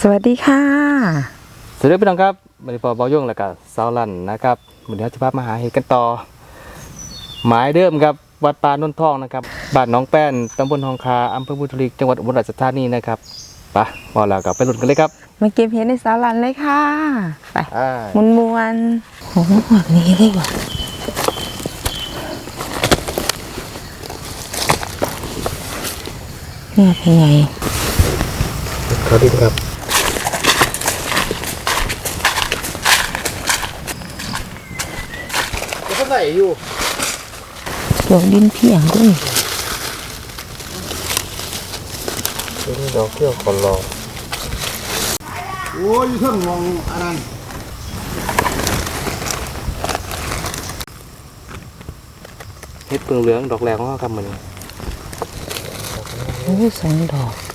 สวัสดีค่ะ สวัสดีพี่น้องครับบริปอเบาย่งแล้วก็สาวลันนะครับวันนี้เราจะพามาหาเห็ดกันต่อ หมายเดิมครับวัดปานนทองนะครับบ้านหน้องแป้นตำบลทองคาอำเภอบุรีจังหวัดอุบลราชธานีนะครับไปพอแล้วก็ไปลุ้นกันเลยครับมาเก็บเห็ดในสาวรันเลยค่ะไปอ่ามวนมวนๆโอ้โหหวกนี้เลยว่ะเนี่ยเป็นไง เขาดีครับ ใส่อยู่ดอกดินเพียงด้วยนี่ดอกเที่ยวขอรอโอ้ยเครื่องมองอันนั้นเห็ดเปลืองเหลืองดอกแรกของเขาครับมันโอ้ยสองดอก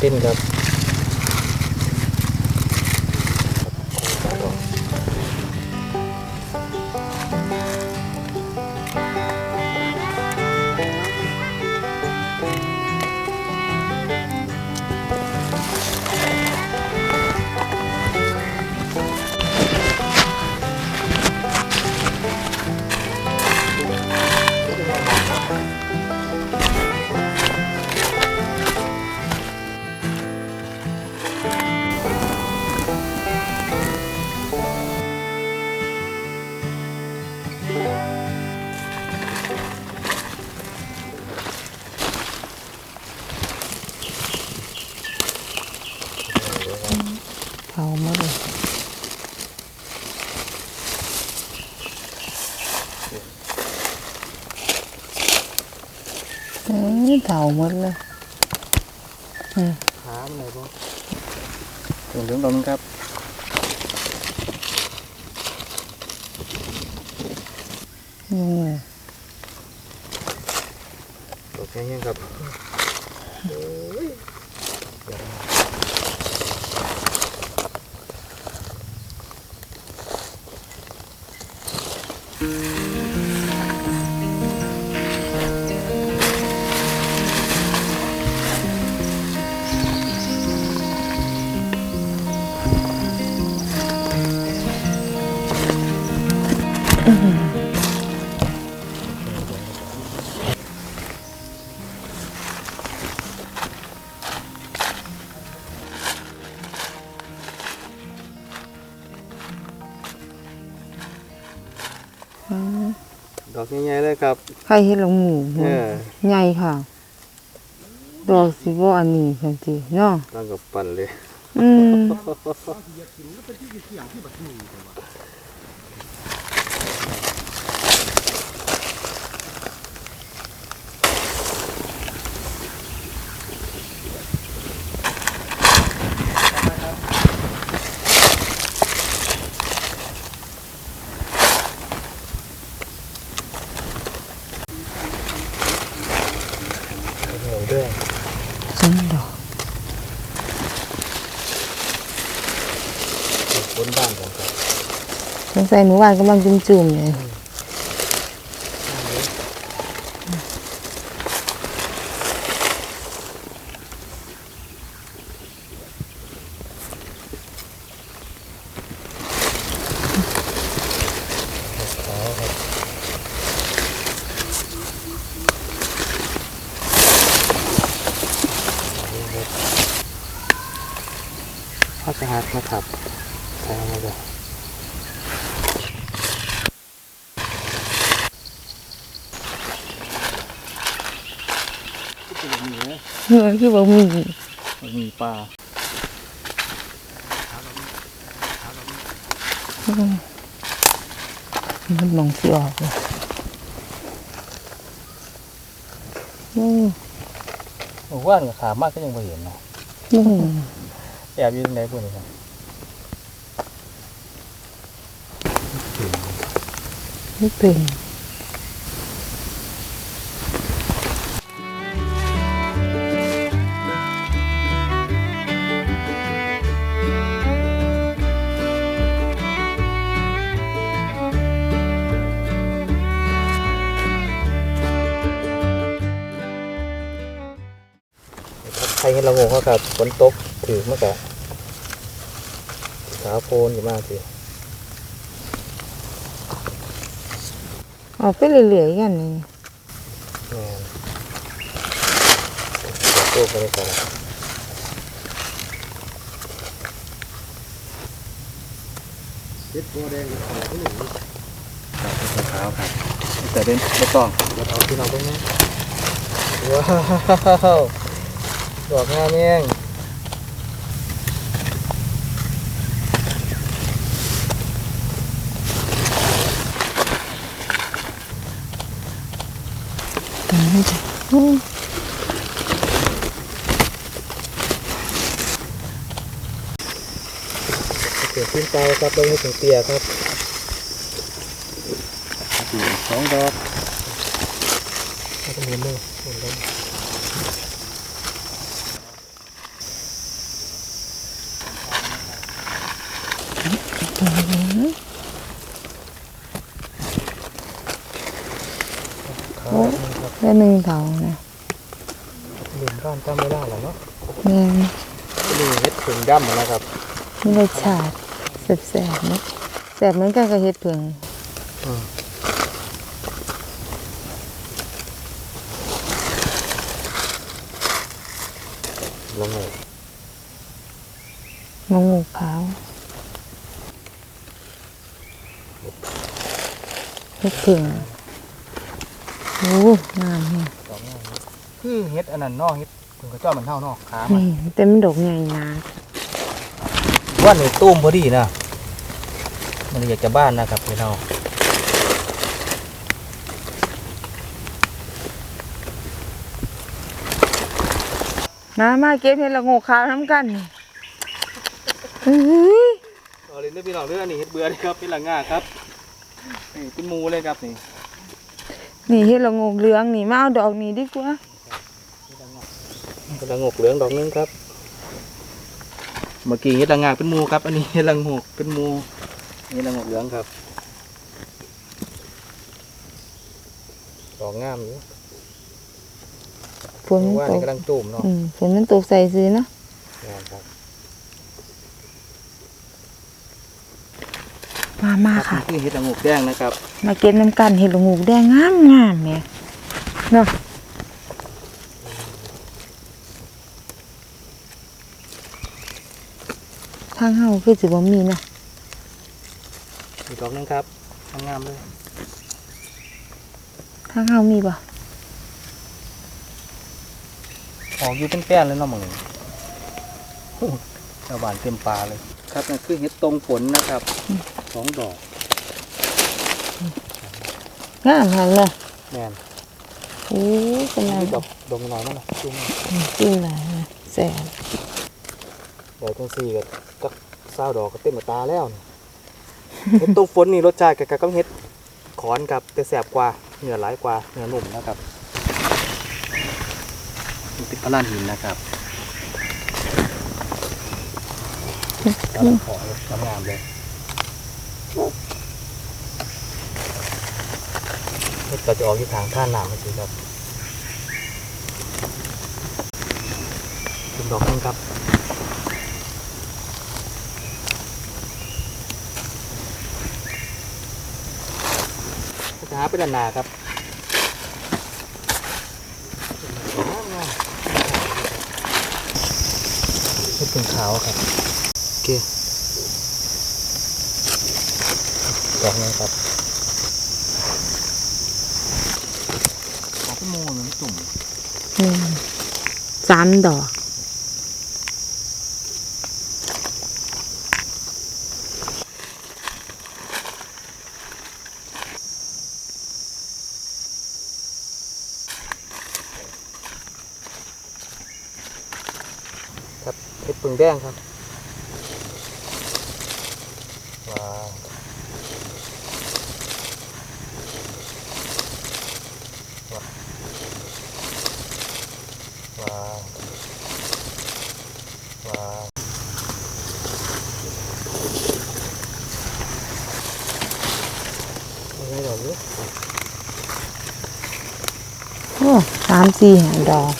เส้นครับ เผาหมดเลยขามันไหนบ้างเหลืองๆดอกนึงครับอืมดอกแห้งๆครับ ข่เห็ดหลงหมูเออ ใหญ่ค่ะ ดอกสิบ่อันนี้จังซี่เนาะตั้งกับปั่นเลย อืม เหนียวด้วย สองดอก บนบ้านของครับสงสัยหนูวานกำลังจุ่มๆเลย พ่อจะหักนะครับใช่ไหมจ๊ะ เออ คือบ่มีมันมีปลามันมองสิออกเลยอืมบอกว่าเนี่ยขามากก็ยังไม่เห็นเนาะอืมแอบอยู่ตรงไหนพวกนี้ครับนี่เป็น ห็นละโงกเขากับฝนตกถือมันกะขาวโพลนอยู่มากสิออกไปเรื่อยๆกันนี่แม่นโตไปเลยก่อนเฮ็ดบัวแดงขาวนี่ครับขาวครับแต่เด่นไม่ต้องเดี๋ยวเอาที่เราไปนะว้าว ดอกงามเองอืมเกิดขึ้นไปครับเราให้ถึงเตียครับสองดอกแล้วก็หมุนเลยหมุนเลย โอ้ แล้วหนึ่งเถานะลืมบ้านจำไม่ได้แล้วเนาะแม่นนี่เฮ็ดถึงย่ำนะครับมีรสชาติแสบๆเนาะแสบเหมือนกันกับเห็ดผึ่งลงเลยมะงูขาวเห็ดผึ่ง โอ้งามแฮะสองงานคือเฮ็ดอันนั้นเนอกเฮ็ดถึงกระเจ้ามันเท่าเนอกขามันนี่แต่มันดอกใหญ่นะว่าหนูตุ้มพอดีนะมันอยากจะบ้านนะครับพี่น้องมามาเก็บเห็ดละโงกขาวน้ำกันนี่อื้อเอาเลยเรื่องพี่น้องเรื่องนี้เฮ็ดเบื่อเลยครับเป็นหลังงาครับนี่เป็นหมูเลยครับนี่ นี่เห็ดละโงกเหลืองนี่มาเอาดอกนี้ดีกว่าเป็นละงกเหลืองดอกนึงครับ เมื่อกี้เฮ็ดละงาเป็นหมูครับ อันนี้เฮ็ดละงกเป็นหมูนี่ละงกเหลืองครับ ดอกงามอยู่ฝนมันว่าตนี่กกำลังตุ่มเนาะอืมฝนมันตกใส่ซื้อเนาะงามครับ มามาค่ะนี่คือเฮ็ดละงกแดงนะครับ มาเก็บน้ำกันเห็ดละโงูแดงงามงามแหม่เนาะทางเฮาคือสิบ่มีนะอีกดอกนึงครับงามๆเลยทางเฮามีบ่ออกอยู่เป็นแป้นเลยเนาะมึงชาวบ้านเต็มป่าเลย ครับนั่นคือเห็ดตรงฝนนะครับสองดอกงามหันเลยแม่นโอ้ยกำลังดอกดอกน้อยนั่นน่ะจุ่มจริงหลายนะแสบดอกจังสี่ก็ก็เศร้าดอกก็เต็มตาแล้วนี่เห็ดตรงฝนนี่รสชาติกับกับเห็ดขอนครับแต่แสบกว่าเนื้อหลายกว่าเนื้อหนุ่มนะครับมันติดพลานหินนะครับ กำลังขอเลยงามเลยเห็ดก็จะออกที่ทางท่าน้ำสิครับเป็นดอกนึงครับจะหาไปด้านหนาครับเป็นขาวครับ เคดอกนี้ครับขอเป็นโมเหมือนตุ่มหนึ่งสามดอกครับเห็ดปึงแดงครับ ว้าวว้าวว้าวอะไรดอกนี้ โอ้สามสี่หาดอก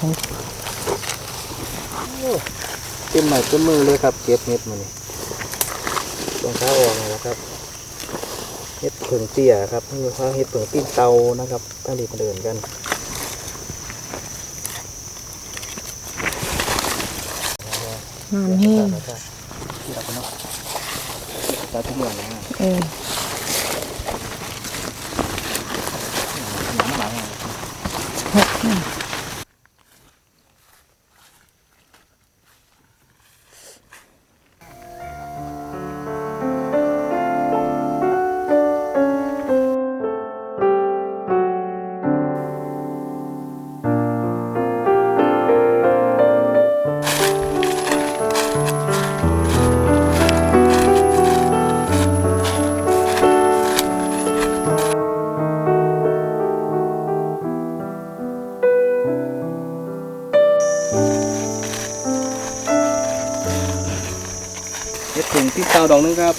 เต็มใหม่เต็มมือเลยครับ เก็บเห็ดมานี่รองเท้าออกแล้วครับเห็ดเผิงเตี้ยครับนี่เขาเห็ดเผิงตีนเตานะครับตั้งดีมาเดินกันงามแห้งที่เราเป็นเนาะตาทุกเมืองนะฮะเออ นเตาดอกหนึงครับ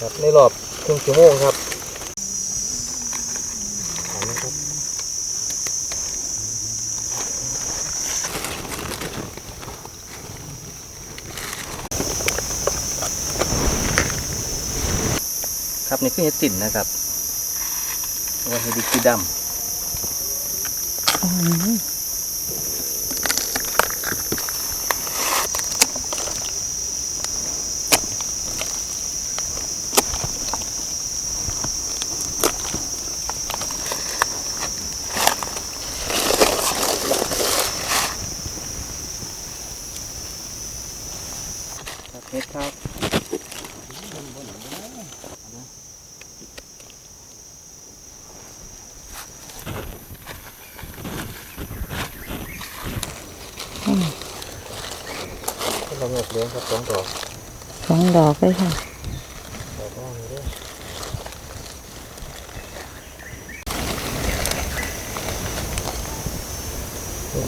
ครับในรอบครึ่งชั่วโมงครับขอบคุณครับครับนี่คือเห็ดติ่นนะครับว่าเห็ดดิกีดอืมำ เราเงือกเลี้ยงครับสองดอกสองดอกเลยค่ะดอกแรกนี้ด้วย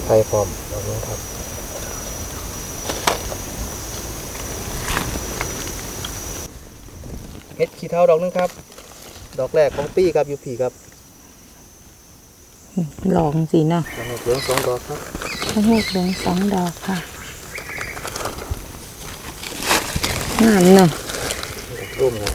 ไฟพร้อมดอกนี้ครับเฮ็ดขี้เท้าดอกนึงครับ ดอกแรกของปี้ครับยูพีครับหลองสีนะเราเงือกเลี้ยงสองดอกครับข้าวโพดเหลืองสองดอกค่ะ งามเนาะร่มครับ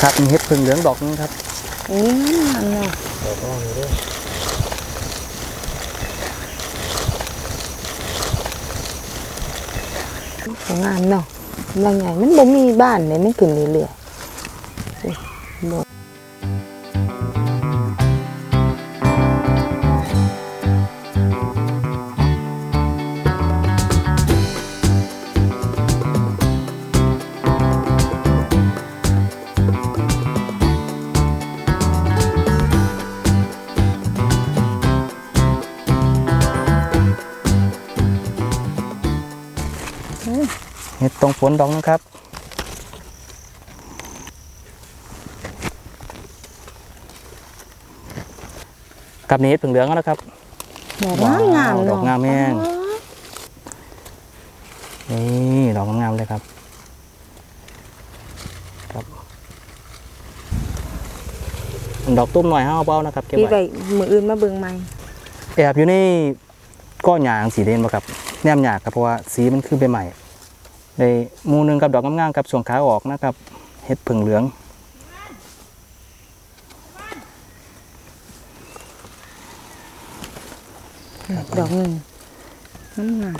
ครับมีเห็ดพึ่งเหลืองดอกนึงครับอันนี้งามเนาะดอกแรกนี้ด้วย งามเนาะกำลังมันบ่มีบ้านเลยมันขึ้นเรื่อย เห็ดตรงฝนดอกนึงครับ กับนี้เห็ดพึ่งเหลืองแล้วครับดอกงามงามว้าวเนาะดอกงามแห้งนี่ดอกงามๆเลยครับ ครับ ดอกตุ้มหน่อยห้าเบ้านะครับเก็บพี่ไปไว้มืออื่นมาเบิ่งใหม่แอบอยู่ในก้อนหยางสีเด่นบ่ครับแนมหยากครับเพราะว่าสีมันขึ้นไปใหม่ ในหมูหนึงกับดอกงามๆกับส่วนขาออกนะครับเห็ดผึ่งเหลืองดอกหนึ่งน้ำงาม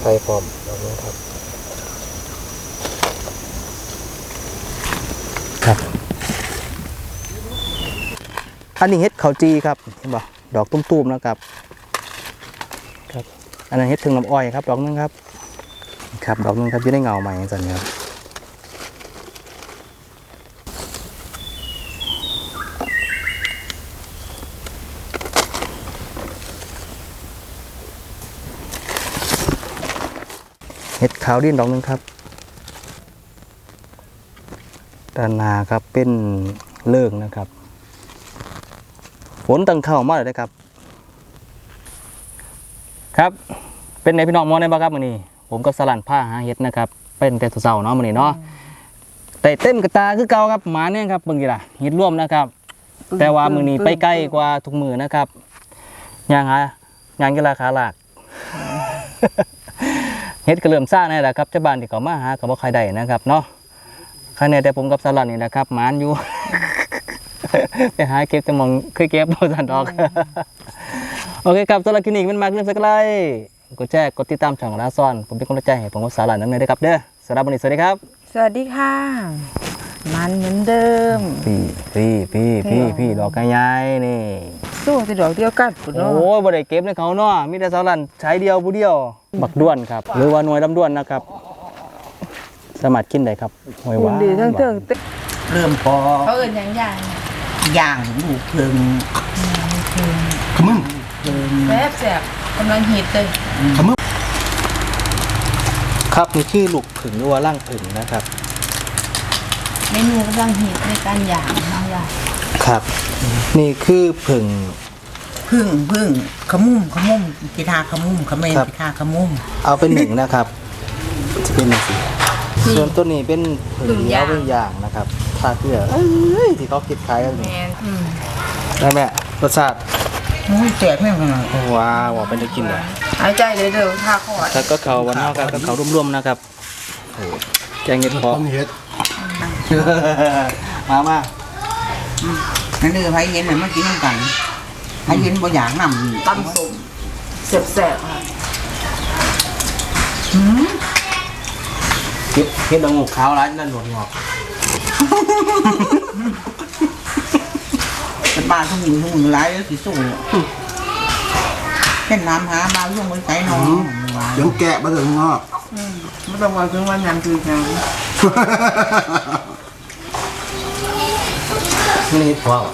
ไฟพร้อมดอกนี้ครับ ครับ อันนี้เห็ดเขาจีครับเห็นบ่ดอกตุ้มๆนะครับครับ อันนั้นเห็ดถึงลำอ้อยครับดอกนึงครับ ครับดอกนึงครับอยู่ในเงาใหม่อย่างนี้ครับเห็ดขาวดิ้นดอกนึงครับด้านหน้าครับเป็นเลิกนะครับฝนตั้งเข้ามาเลยนะครับ ครับ เป็นในพี่น้องมองได้บ้างครับมื้อนี้ผมก็สลันผ้าหาเห็ดนะครับ เป็นแต่เช้าๆเนาะมื้อนี้เนาะแต่เต็มกระตาคือเก่าครับหมาเนี่ยครับเบิ่งดีล่ะเห็ดร่วมนะครับ แต่ว่ามื้อนี้ไปใกล้กว่าทุกมื้อนะครับย่างหาย่างกีฬาขาหลากเฮ็ดก็เริ่มซ่าแน่แหละครับเจ้าบ้านที่เขามาหาก็บ่ใครได้นะครับเนาะใครแน่แต่ผมกับสลันนี่นะครับหมานอยู่ไปหาเก็บจะมองเคยเก็บบ่ทันดอก โอเคครับสำหรับคลินิกมันมากเรื่องสักไร กดแชร์กดติดตามช่องลาซ่อน ผมเป็นกำลังใจให้ผมกับสาหร่ายน้ำเนยด้วยครับเด้อสำหรับวันนี้สวัสดีครับสวัสดีค่ะ มันเหมือนเดิม พี่พี่พี่พี่พี่ดอกกระยายนี่สู้แต่ดอกเดียวกันปุ่นโอ้เนาะยบ่ได้เก็บในเขาเนาะมีแต่สาหร่ายใช้เดียวผู้เดียวบักด้วนครับ หรือว่าหน่วยลำด้วนนะครับ สามารถกินได้ครับหวยหคุวาณนดีทั้งเถิงเต็มเริ่มพอเขาเอินอย่างอย่างย่างลูกเพิงขมึง แซ่บแซ่บ กำลังฮิตเลยขมึงครับนี่คือลูกผึ่งหรือว่าร่างผึ่งนะครับ เมนูกำลังฮิตในการย่างน้องย่างครับ นี่คือผึ่ง พึ่งพึ่งขมุ้มขมุ้มพิธาขมุ้มขมิ้นครับพิธาขมุ้มเอาเป็นหนึ่งนะครับจะเป็นหนึ่งสีส่วนตัวนี้เป็นผึ่งแล้วเป็นอย่างนะครับถ้าเกลือเอ้ยที่เขาคิดขายกันแมนี่นอืมได้ไหมรสชาติ มุ้ยแจกไม่ขนาดว้าวว่าเป็นจะกินเลยหายใจเลยเด้อท่าคอดแล้วก็เขาวันนอกกันก็เขาร่วมๆนะครับโอ้แกงเห็ดเพาะต้มเห็ดมามานั่นคือไผเห็นมันมากินน้ำกันไผเห็นบ่อยากนำตำส้มแซ่บแซ่บค่ะเห็ดเห็ดดองขาวร้านนั่นหนวดงอกเป็น บ้านทุ่งทุ่งหลายแล้วสิสู้เช่นน้ำหามาล่วงบนไสนอนยังแกะมาถึงงอกไม่ต้องว่าถึงวันนั้นคือยังนี่เห็ดเพาะ